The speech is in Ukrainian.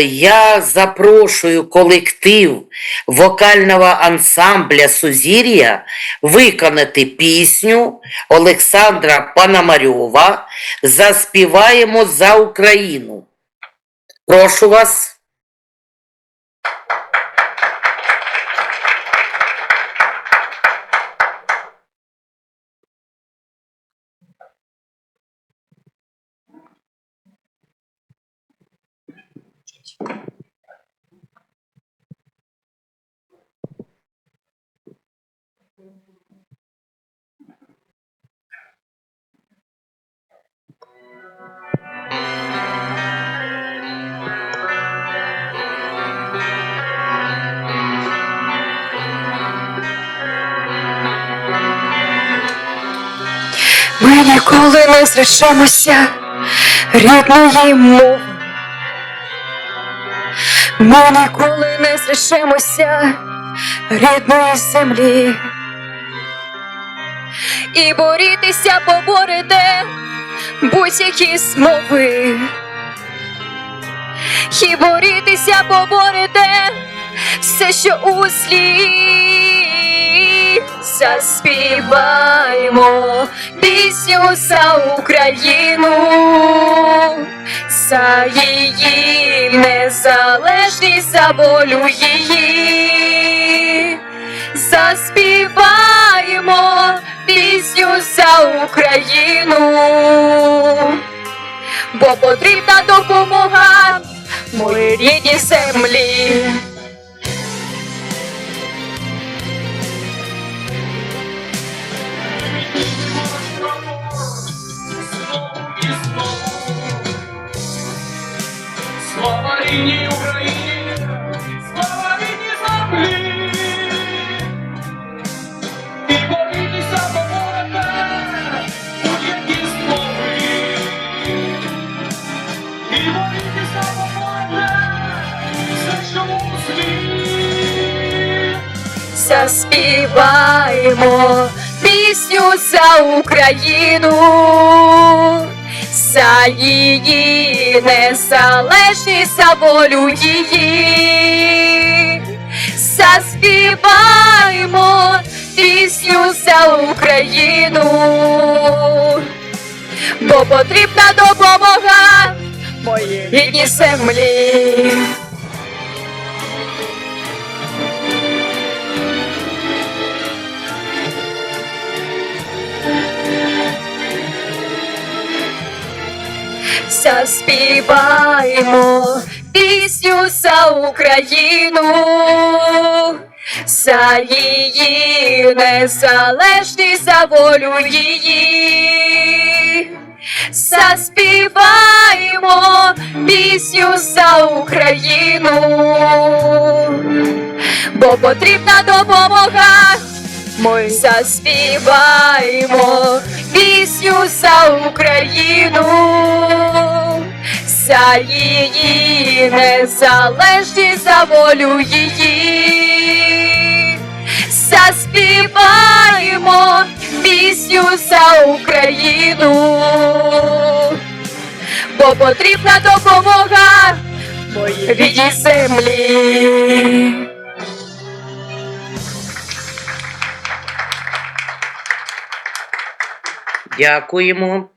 Я запрошую колектив вокального ансамбля Сузір'я виконати пісню Олександра Пономарьова Заспіваємо за Україну. Прошу вас. Ми ніколи не зречемося рідної мови. Ми ніколи не зречемося рідної землі. І борітися поборете будь-які змови. І борітися поборете все, що у злі. Заспіваємо пісню за Україну, за її незалежність, за волю її. Заспіваємо пісню за Україну, бо потрібна допомога моїй рідній землі. Слава рідній Україні, і світ. Заспіваємо пісню за Україну, за її незалежність, за волю її. Заспіваємо пісню за Україну, бо потрібна допомога рідній землі. Заспіваємо пісню за Україну, за її незалежність, за волю її. Заспіваємо пісню за Україну, бо потрібна допомога. Ми заспіваємо пісню за Україну, за її незалежність, за волю її. Заспіваємо пісню за Україну, бо потрібна допомога моїй рідній землі. Дякуємо.